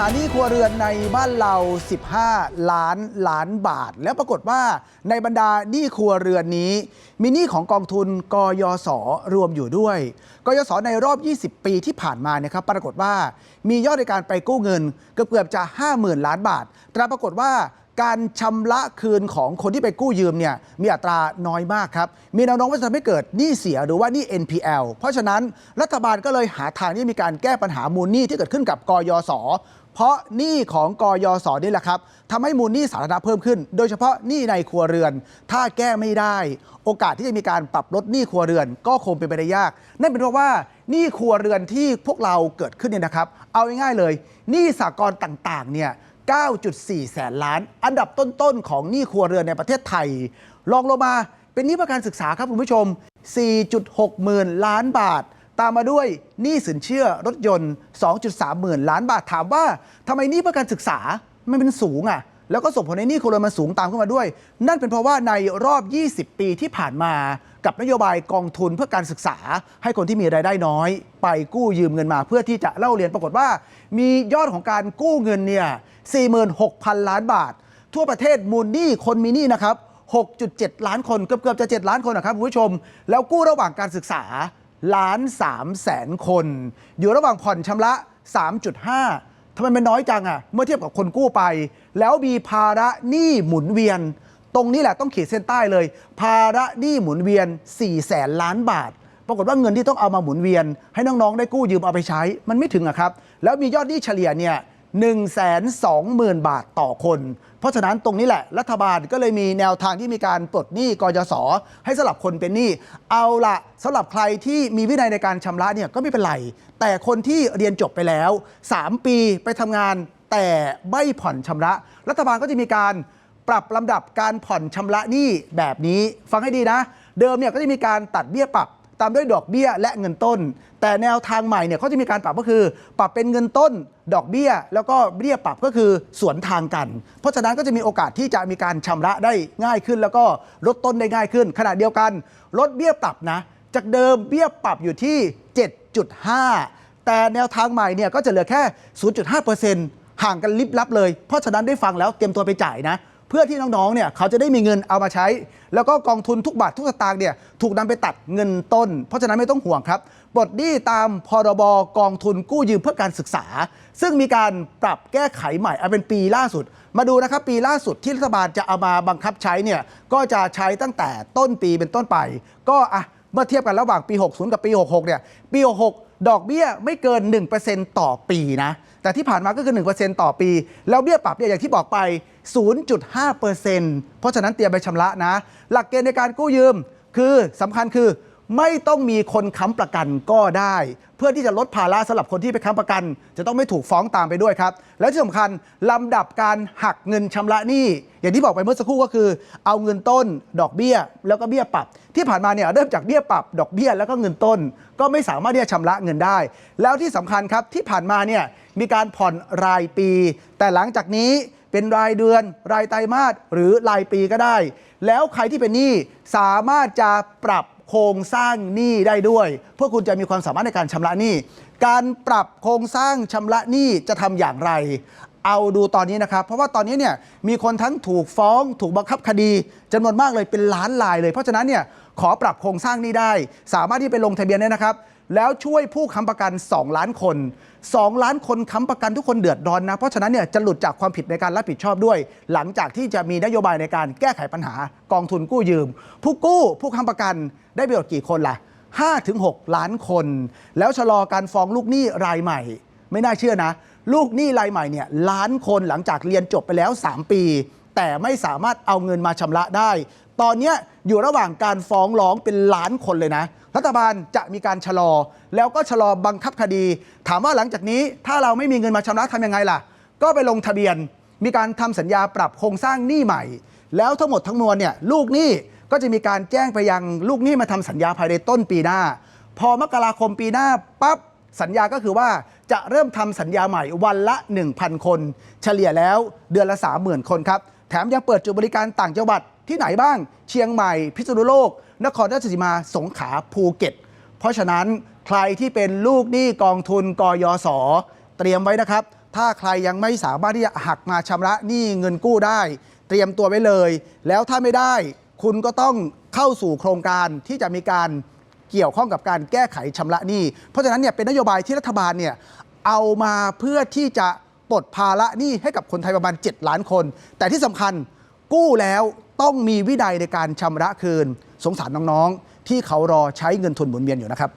หาหนี้ครัวเรือนในบ้านเรา 15 ล้านล้านบาท แล้วปรากฏว่าในบรรดาหนี้ครัวเรือนนี้ มีหนี้ของกองทุนกยศรวมอยู่ด้วย กยศในรอบ 20 ปีที่ผ่านมานะครับปรากฏว่ามียอดในการไปกู้เงินเกือบเกือบจะ 50,000 ล้านบาท แต่ปรากฏว่าการชำระคืนของคนที่ไปกู้ยืมเนี่ยมีอัตราน้อยมากครับ มีแนวโน้มว่าจะทำให้เกิดหนี้เสียหรือว่าหนี้ NPL เพราะฉะนั้นรัฐบาลก็เลยหาทางที่มีการแก้ปัญหามูลหนี้ที่เกิดขึ้นกับกยศ เพราะหนี้ของกยศนี่แหละครับทำให้มูลหนี้สาธารณะเพิ่มขึ้น โดยเฉพาะหนี้ในครัวเรือน ถ้าแก้ไม่ได้ โอกาสที่จะมีการปรับลดหนี้ครัวเรือน ก็คงเป็นไปได้ยาก นั่นเป็นเพราะว่าหนี้ครัวเรือนที่พวกเราเกิดขึ้นเนี่ยนะครับ เอาง่ายๆเลยหนี้สากลต่างๆเนี่ย9.4 แสนล้าน อันดับต้นๆของหนี้ครัวเรือนในประเทศไทยรองลงมาเป็นหนี้ประกันศึกษาครับคุณผู้ชม 4.6 หมื่นล้านบาท ตามมาด้วยหนี้สินเชื่อรถยนต์ 2.3 หมื่นล้านบาทถามว่าทำไมหนี้ประกันศึกษามันเป็นสูงอะแล้วก็ส่งผลให้หนี้ครัวเรือนมันสูงตามขึ้นมาด้วย นั่นเป็นเพราะว่าในรอบ 20 ปีที่ผ่านมากับนโยบายกองทุนเพื่อการศึกษา ให้คนที่มีรายได้น้อย ไปกู้ยืมเงินมาเพื่อที่จะเล่าเรียนปรากฏว่า มียอดของการกู้เงินเนี่ย 46,000 ล้านบาท ทั่วประเทศมูลหนี้คนมีหนี้นะครับ 6.7 ล้านคนเกือบเกือบจะ 7 ล้านคนนะครับคุณผู้ชม แล้วกู้ระหว่างการศึกษา ล้าน3แสนคน อยู่ระหว่างผ่อนชำระ 3.5ทำไมมันน้อยจังอะ่ะ เมื่อเทียบกับคนกู้ไป แล้วมีภาระหนี้หมุนเวียน ตรงนี้แหละต้องขีดเส้นใต้เลย ภาระหนี้หมุนเวียน4แสนล้านบาท ปรากฏว่าเงินที่ต้องเอามาหมุนเวียน ให้น้องๆได้กู้ยืมเอาไปใช้ มันไม่ถึงอะครับ แล้วมียอดหนี้เฉลี่ยเนี่ย 1 2 0 0 0 0 บาทต่อคน เพราะฉะนั้นตรงนี้แหละ รัฐบาลก็เลยมีแนวทางที่มีการปลดหนี้กยศให้สลับคนเป็นหนี้ เอาละสำหรับใครที่มีวินัยในการชำระเนี่ยก็ไม่เป็นไร แต่คนที่เรียนจบไปแล้ว 3 ปีไปทำงานแต่ไม่ผ่อนชำระ รัฐบาลก็จะมีการปรับลำดับการผ่อนชำระหนี้แบบนี้ ฟังให้ดีนะ เดิมเนี่ยก็จะมีการตัดเบี้ยปรับ ตามด้วยดอกเบี้ยและเงินต้น แต่แนวทางใหม่เนี่ยเขาจะมีการปรับก็คือ ปรับเป็นเงินต้น ดอกเบี้ย แล้วก็เบี้ยปรับก็คือสวนทางกัน เพราะฉะนั้นก็จะมีโอกาสที่จะมีการชำระได้ง่ายขึ้น แล้วก็ลดต้นได้ง่ายขึ้น ขณะเดียวกันลดเบี้ยปรับนะ จากเดิมเบี้ยปรับอยู่ที่ 7.5 แต่แนวทางใหม่เนี่ยก็จะเหลือแค่ 0.5%ห่างกันลิบลับเลย เพราะฉะนั้นได้ฟังแล้วเตรียมตัวไปจ่ายนะ เพื่อที่น้องๆเนี่ยเขาจะได้มีเงินเอามาใช้ แล้วก็กองทุนทุกบาททุกสตางค์เนี่ยถูกนำไปตัดเงินต้น เพราะฉะนั้นไม่ต้องห่วงครับปลดหนี้ตามพรบกองทุนกู้ยืมเพื่อการศึกษา ซึ่งมีการปรับแก้ไขใหม่เอาเป็นปีล่าสุด มาดูนะครับปีล่าสุดที่รัฐบาลจะเอามาบังคับใช้เนี่ยก็จะใช้ตั้งแต่ต้นปีเป็นต้นไป ก็อะเมื่อเทียบกันระหว่างปี 60 กับปี 66เนี่ยปี 66 ดอกเบี้ยไม่เกิน 1%ต่อปีนะ แต่ที่ผ่านมาก็คือ 1%ต่อปี แล้วเบี้ยปรับเนี่ยอย่างที่บอกไป 0.5%เพราะฉะนั้นเตรียมไปชำระนะ หลักเกณฑ์ในการกู้ยืมคือสำคัญคือ ไม่ต้องมีคนค้ำประกันก็ได้ เพื่อที่จะลดภาระสำหรับคนที่ไปค้ำประกัน จะต้องไม่ถูกฟ้องตามไปด้วยครับ แล้วที่สำคัญลำดับการหักเงินชำระหนี้ อย่างที่บอกไปเมื่อสักครู่ก็คือ เอาเงินต้น ดอกเบี้ย แล้วก็เบี้ยปรับ ที่ผ่านมาเนี่ยเริ่มจากเบี้ยปรับ ดอกเบี้ยแล้วก็เงินต้น ก็ไม่สามารถที่จะชำระเงินได้ แล้วที่สำคัญครับที่ผ่านมาเนี่ยมีการผ่อนรายปี แต่หลังจากนี้เป็นรายเดือน รายไตรมาสหรือรายปีก็ได้ แล้วใครที่เป็นหนี้สามารถจะปรับ โครงสร้างหนี้ได้ด้วย เพื่อคุณจะมีความสามารถในการชำระหนี้ การปรับโครงสร้างชำระหนี้จะทำอย่างไร เอาดูตอนนี้นะครับ เพราะว่าตอนนี้เนี่ยมีคนทั้งถูกฟ้องถูกบังคับคดีจำนวนมากเลยเป็นล้านลายเลย เพราะฉะนั้นเนี่ยขอปรับโครงสร้างนี้ได้ สามารถที่ไปลงทะเบียนได้นะครับ แล้วช่วยผู้ค้ำประกัน 2 ล้านคน 2 ล้านคนค้ำประกันทุกคนเดือดร้อนนะ เพราะฉะนั้นเนี่ยจะหลุดจากความผิดในการรับผิดชอบด้วย หลังจากที่จะมีนโยบายในการแก้ไขปัญหากองทุนกู้ยืม ผู้กู้ผู้ค้ำประกันได้ประโยชน์กี่คนล่ะ5-6 ล้านคน แล้วชะลอการฟ้องลูกหนี้รายใหม่ ไม่น่าเชื่อนะ ลูกหนี้รายใหม่เนี่ยล้านคนหลังจากเรียนจบไปแล้ว 3 ปี แต่ไม่สามารถเอาเงินมาชำระได้ ตอนนี้อยู่ระหว่างการฟ้องร้องเป็นล้านคนเลยนะ รัฐบาลจะมีการชะลอ แล้วก็ชะลอบังคับคดี ถามว่าหลังจากนี้ถ้าเราไม่มีเงินมาชำระทำยังไงล่ะ ก็ไปลงทะเบียน มีการทำสัญญาปรับโครงสร้างหนี้ใหม่ แล้วทั้งหมดทั้งมวลเนี่ยลูกหนี้ก็จะมีการแจ้งไปยังลูกหนี้มาทำสัญญาภายในต้นปีหน้า พอมกราคมปีหน้าปั๊บ สัญญาก็คือว่าจะเริ่มทำสัญญาใหม่วันละ 1,000 คน เฉลี่ยแล้วเดือนละ 30,000 คนครับ แถมยังเปิดจุดบริการต่างจังหวัดที่ไหนบ้าง เชียงใหม่ พิษณุโลก นครราชสีมา สงขลา ภูเก็ต เพราะฉะนั้นใครที่เป็นลูกหนี้กองทุนกยศ เตรียมไว้นะครับ ถ้าใครยังไม่สามารถที่จะหักมาชำระหนี้เงินกู้ได้ เตรียมตัวไว้เลย แล้วถ้าไม่ได้ คุณก็ต้องเข้าสู่โครงการที่จะมีการ เกี่ยวข้องกับการแก้ไขชำระหนี้ เพราะฉะนั้นเนี่ยเป็นนโยบายที่รัฐบาลเนี่ยเอามาเพื่อที่จะปลดภาระหนี้ให้กับคนไทยประมาณ 7 ล้านคน แต่ที่สำคัญกู้แล้วต้องมีวินัยในการชำระคืน สงสารน้องๆ ที่เขารอใช้เงินทุนหมุนเวียนอยู่นะครับ